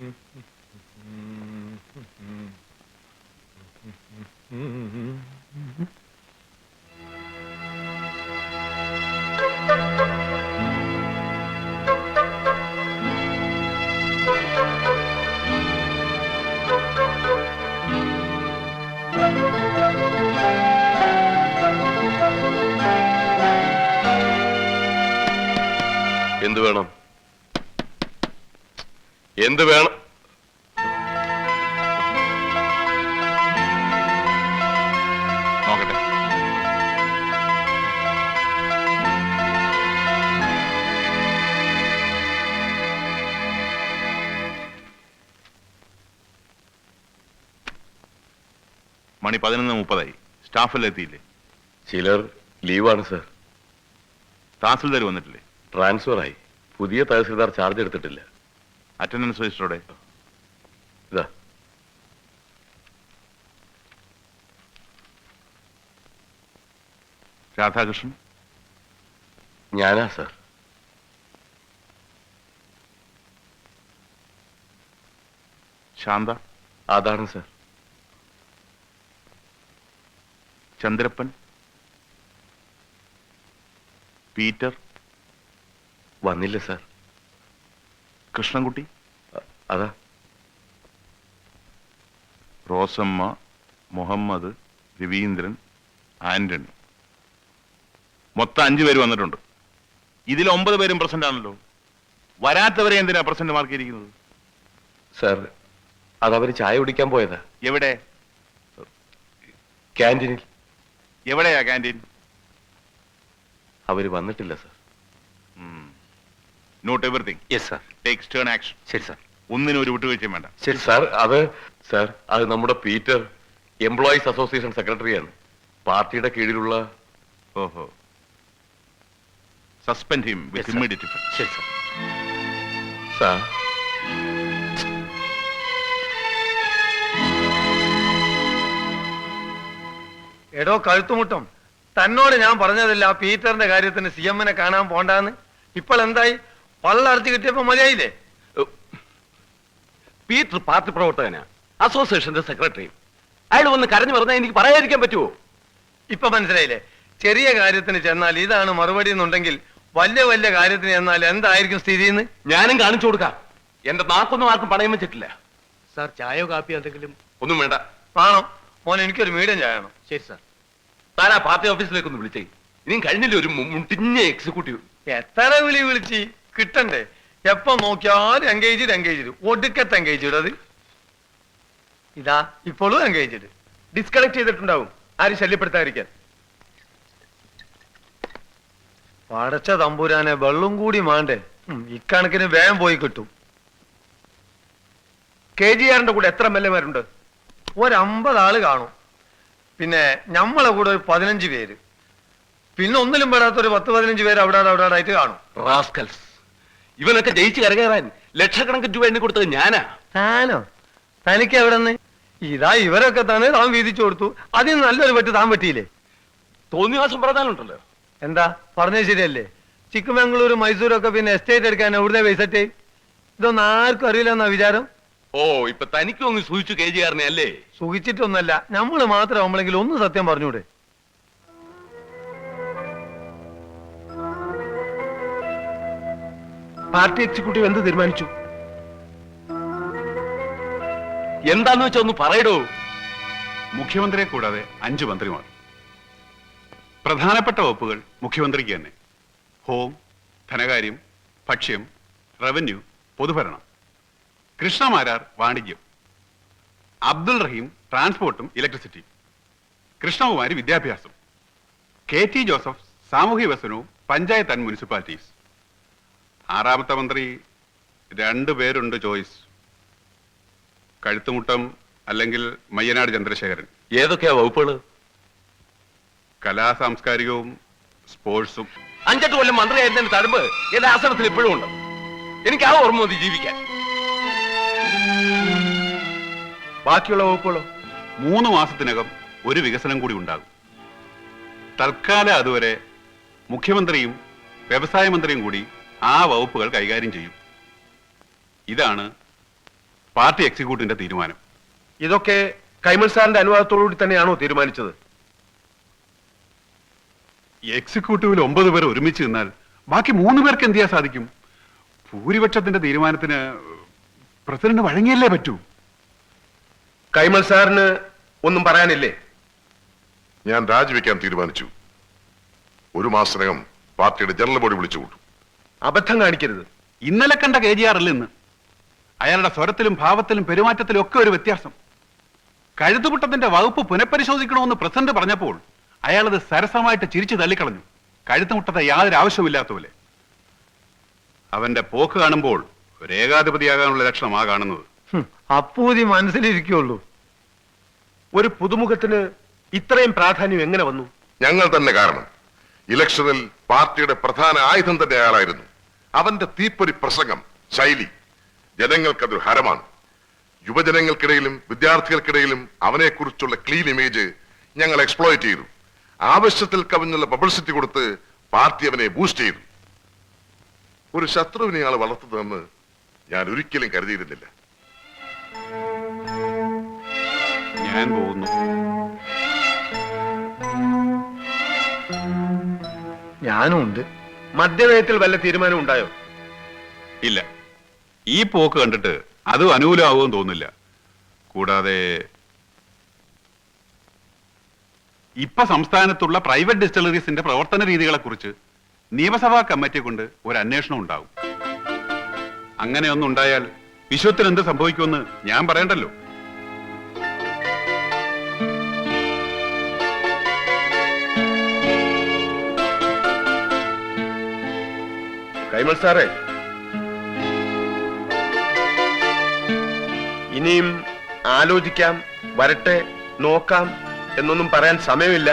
എന്ത് വേണം? എന്ത് വേണം? നോക്കട്ടെ. മണി പതിനൊന്ന് മുപ്പതായി. സ്റ്റാഫെല്ലാം എത്തിയില്ലേ? ചിലർ ലീവാണ് സർ. തഹസിൽദാർ വന്നിട്ടില്ലേ? ട്രാൻസ്ഫർ ആയി പുതിയ തഹസിൽദാർ ചാർജ് എടുത്തിട്ടില്ല. അറ്റൻഡൻസ് രജിസ്റ്ററോടെ ഇതാ. രാധാകൃഷ്ണൻ? ഞാനാ സർ. ശാന്ത? അതാണ് സർ. ചന്ദ്രപ്പൻ? പീറ്റർ? വന്നില്ല സർ. കൃഷ്ണൻകുട്ടി? അതാ. റോസമ്മ മുഹമ്മദ് രവീന്ദ്രൻ ആന്റണി. മൊത്തം അഞ്ചു പേര് വന്നിട്ടുണ്ട്. ഇതിൽ ഒമ്പത് പേരും പ്രസന്റ് ആണല്ലോ. വരാത്തവരെ എന്തിനാ പ്രസന്റ് മാർക്കിയിരിക്കുന്നത് സർ അതവര് ചായ കുടിക്കാൻ പോയതാ. എവിടെ? ക്യാന്റീനിൽ. എവിടെയാ ക്യാന്റീൻ? അവർ വന്നിട്ടില്ല sir. Note everything yes sir take stern action ശരി സാർ ഒന്നിനും ഒരു വിട്ടുവീഴ്ചയും വേണ്ട. ശരി സാർ അത് സാർ അത് നമ്മുടെ പീറ്റർ എംപ്ലോയീസ് അസോസിയേഷൻ സെക്രട്ടറിയാണ് പാർട്ടിയുടെ കീഴിലുള്ള ഓഹോ. Suspend him with sir. Immediate ശരി സാർ സാർ എടോ കഴുത്തുമുട്ടം തന്നോട് ഞാൻ പറഞ്ഞതല്ല പീറ്ററിന്റെ കാര്യത്തിന് സി എമ്മിനെ കാണാൻ പോണ്ടാന്ന്. ഇപ്പോൾ എന്തായി? പള്ളർച്ച് കിട്ടിയപ്പോ മതിയായില്ലേ? പീറ്റർ പാർട്ടി പ്രവർത്തകനാ. അസോസിയേഷന്റെ സെക്രട്ടറി. അയാൾ വന്ന് കരഞ്ഞു പറഞ്ഞാൽ എനിക്ക് പറയാതിരിക്കാൻ പറ്റുമോ ഇപ്പൊ മനസ്സിലായില്ലേ? ചെറിയ കാര്യത്തിന് ചെന്നാൽ ഇതാണ് മറുപടി എന്നുണ്ടെങ്കിൽ വലിയ വലിയ കാര്യത്തിന് ചെന്നാൽ എന്തായിരിക്കും സ്ഥിതി എന്ന് ഞാനും കാണിച്ചു കൊടുക്കാം. എന്റെ നാക്കൊന്നും ആർക്കും പണയം വെച്ചിട്ടില്ല. സാർ ചായയോ കാപ്പിയോ എന്തെങ്കിലും? ഒന്നും വേണ്ട. വേണം. മോൻ എനിക്കൊരു മീഡിയം ചായണം ശരി സാർ. താൻ ആ പാർട്ടി ഓഫീസിലേക്ക് ഒന്ന് വിളിച്ചേ. ഇനിയും കഴിഞ്ഞില്ല ഒരു മുട്ടിഞ്ഞ എക്സിക്യൂട്ടീവ് എത്ര വിളി വിളിച്ച്? കിട്ടണ്ടേ? എപ്പം നോക്കിയാലും എൻഗേജ്ഡ് എൻഗേജ്ഡ് ഒടുക്കത്തെ എൻഗേജ്ഡ് അത്. ഇതാ ഇപ്പോഴും എൻഗേജ്ഡ് ഡിസ്കണക്ട് ചെയ്തിട്ടുണ്ടാവും. ആരും ശല്യപ്പെടുത്താതിരിക്കാൻ. പടച്ച തമ്പുരാനെ വെള്ളം കൂടി മാണ്ടേ. ഇക്കണക്കിന് വേഗം പോയി കിട്ടും. കെ ജി ആറിന്റെ കൂടെ എത്ര എം എൽ എമാരുണ്ട് ഒരമ്പത് ആൾ കാണും. പിന്നെ ഞമ്മളെ കൂടെ ഒരു പതിനഞ്ച് പേര്. പിന്നെ ഒന്നിലും പെടാത്ത ഒരു പത്ത് പതിനഞ്ച് പേര് അവിടെ അവിടെ ആയിട്ട് കാണും. റാസ്കൽസ്. ഇവനൊക്കെ ജയിച്ച് കരകയറാൻ ലക്ഷക്കണക്കിന് രൂപ എണ്ണി കൊടുത്തത് ഞാനാ. താനോ? തനിക്ക് എവിടെ നിന്ന് ഇതാ ഇവരൊക്കെ തന്നെ താൻ വീതിച്ചു കൊടുത്തു. അതിന് നല്ലൊരു പറ്റ് താൻ പറ്റിയില്ലേ തോന്നിവാസം പറഞ്ഞാലുണ്ടല്ലോ. എന്താ? പറഞ്ഞത് ശരിയല്ലേ? ചിಕ್ಕമംഗളൂരു മൈസൂരൊക്കെ പിന്നെ എസ്റ്റേറ്റ് എടുക്കാൻ എവിടുത്തെ പൈസറ്റ് ഇതൊന്നും ആർക്കും അറിയില്ലെന്നാ വിചാരം? ഓ ഇപ്പൊ തനിക്കും അങ്ങ് സൂചിച്ചു കെ ജി ആറിനെ അല്ലേ? സുഖിച്ചിട്ടൊന്നല്ല നമ്മൾ മാത്രം നമ്മളെങ്കിൽ ഒന്ന് സത്യം പറഞ്ഞൂടെ പാർട്ടി എക്സിക്യൂട്ടീവ് എന്ത് തീരുമാനിച്ചു? എന്താന്ന് വെച്ചാ ഒന്ന് പറയടോ. മുഖ്യമന്ത്രിയെ കൂടാതെ അഞ്ചു മന്ത്രിമാർ. പ്രധാനപ്പെട്ട വകുപ്പുകൾ മുഖ്യമന്ത്രിക്ക് തന്നെ. ഹോം ധനകാര്യം ഭക്ഷ്യം റവന്യൂ പൊതുഭരണം. കൃഷ്ണമാരാർ വാണിജ്യം. അബ്ദുൾ റഹീം ട്രാൻസ്പോർട്ടും ഇലക്ട്രിസിറ്റി. കൃഷ്ണകുമാരി വിദ്യാഭ്യാസം. കെ ടി ജോസഫ് സാമൂഹ്യ വികസനവും പഞ്ചായത്ത് ആൻഡ് മുനിസിപ്പാലിറ്റീസ്. ആറാമത്തെ മന്ത്രി രണ്ടു പേരുണ്ട് ചോയ്സ്. കഴുത്തുമുട്ടം അല്ലെങ്കിൽ മയ്യനാട് ചന്ദ്രശേഖരൻ. ഏതൊക്കെയാ വകുപ്പുകൾ? കലാ സാംസ്കാരികവും സ്പോർട്സും. അഞ്ചെട്ട് കൊല്ലം മന്ത്രിയായിരുന്നതിന്റെ തടുമ്പ് എന്റെ ആസനത്തിൽ ഇപ്പോഴും ഉണ്ട്. എനിക്ക് ആ ഓർമ്മ മതി ജീവിക്കാൻ. ബാക്കിയുള്ള വകുപ്പുകളോ? മൂന്ന് മാസത്തിനകം ഒരു വികസനം കൂടി ഉണ്ടാകും. തൽക്കാലം അതുവരെ മുഖ്യമന്ത്രിയും വ്യവസായ മന്ത്രിയും കൂടി ആ വകുപ്പുകൾ കൈകാര്യം ചെയ്യും. ഇതാണ് പാർട്ടി എക്സിക്യൂട്ടീവിന്റെ തീരുമാനം. ഇതൊക്കെ കൈമൾ സാറിന്റെ അനുവാദത്തോടുകൂടി തന്നെയാണോ തീരുമാനിച്ചത്? എക്സിക്യൂട്ടീവിൽ ഒമ്പത് പേർ ഒരുമിച്ച് നിന്നാൽ ബാക്കി മൂന്ന് പേർക്ക് എന്ത് ചെയ്യാൻ സാധിക്കും? ഭൂരിപക്ഷത്തിന്റെ തീരുമാനത്തിന് പ്രസിഡന്റ് വഴങ്ങിയല്ലേ പറ്റൂ? കൈമൾ സാറിന് ഒന്നും പറയാനില്ലേ? ഞാൻ രാജിവെക്കാൻ തീരുമാനിച്ചു. ഒരു മാസത്തിനകം പാർട്ടിയുടെ ജനറൽ ബോഡി വിളിച്ചു കൂട്ടും അബദ്ധം കാണിക്കരുത്. ഇന്നലെ കണ്ട കെ ജി ആറിൽ നിന്ന് അയാളുടെ സ്വരത്തിലും ഭാവത്തിലും പെരുമാറ്റത്തിലും ഒക്കെ ഒരു വ്യത്യാസം. കഴുത്തുപുട്ടത്തിന്റെ വകുപ്പ് പുനഃപരിശോധിക്കണമെന്ന് പ്രസിഡന്റ് പറഞ്ഞപ്പോൾ അയാളത് സരസമായിട്ട് ചിരിച്ചു തള്ളിക്കളഞ്ഞു. കഴുത്തുമുട്ടത്തെ യാതൊരു ആവശ്യമില്ലാത്ത പോലെ. അവന്റെ പോക്ക് കാണുമ്പോൾ ഒരു ഏകാധിപതിയാകാനുള്ള ലക്ഷണമാ കാണുന്നത്. അപ്പൂതി മനസ്സിലിരിക്കുള്ളൂ ഒരു പുതുമുഖത്തിന് ഇത്രയും പ്രാധാന്യം എങ്ങനെ വന്നു? ഞങ്ങൾ തന്നെ കാരണം. ഇലക്ഷനിൽ പാർട്ടിയുടെ പ്രധാന ആയുധം തന്നെ അയാളായിരുന്നു. അവന്റെ തീപ്പൊരി പ്രസംഗം ശൈലി ജനങ്ങൾക്കതൊരു ഹരമാണ്. യുവജനങ്ങൾക്കിടയിലും വിദ്യാർത്ഥികൾക്കിടയിലും അവനെക്കുറിച്ചുള്ള ക്ലീൻ ഇമേജ് ഞങ്ങൾ എക്സ്പ്ലോയിറ്റ് ചെയ്തു. ആവശ്യത്തിൽ കവിഞ്ഞുള്ള പബ്ലിസിറ്റി കൊടുത്ത് പാർട്ടി അവനെ ബൂസ്റ്റ് ചെയ്തു. ഒരു ശത്രുവിനെ ആൾ വളർത്തുന്നതെന്ന് ഞാൻ ഒരിക്കലും കരുതിയിരുന്നില്ല. ഞാൻ പോകുന്നു. ഞാനും ഉണ്ട് മദ്യനയത്തിൽ വല്ല തീരുമാനം ഉണ്ടായോ? ഇല്ല. ഈ പോക്ക് കണ്ടിട്ട് അത് അനുകൂലമാവുമെന്ന് തോന്നില്ല കൂടാതെ ഇപ്പൊ സംസ്ഥാനത്തുള്ള പ്രൈവറ്റ് ഡിസ്റ്റിലറീസിന്റെ പ്രവർത്തന രീതികളെ കുറിച്ച് നിയമസഭാ കമ്മിറ്റി കൊണ്ട് ഒരു അന്വേഷണം ഉണ്ടാവും. അങ്ങനെ ഒന്നുണ്ടായാൽ വിശ്വത്തിന് എന്ത് സംഭവിക്കുമെന്ന് ഞാൻ പറയണ്ടല്ലോ. കൈമൾ സാറേ. ഇനിയും ആലോചിക്കാം വരട്ടെ നോക്കാം എന്നൊന്നും പറയാൻ സമയമില്ല.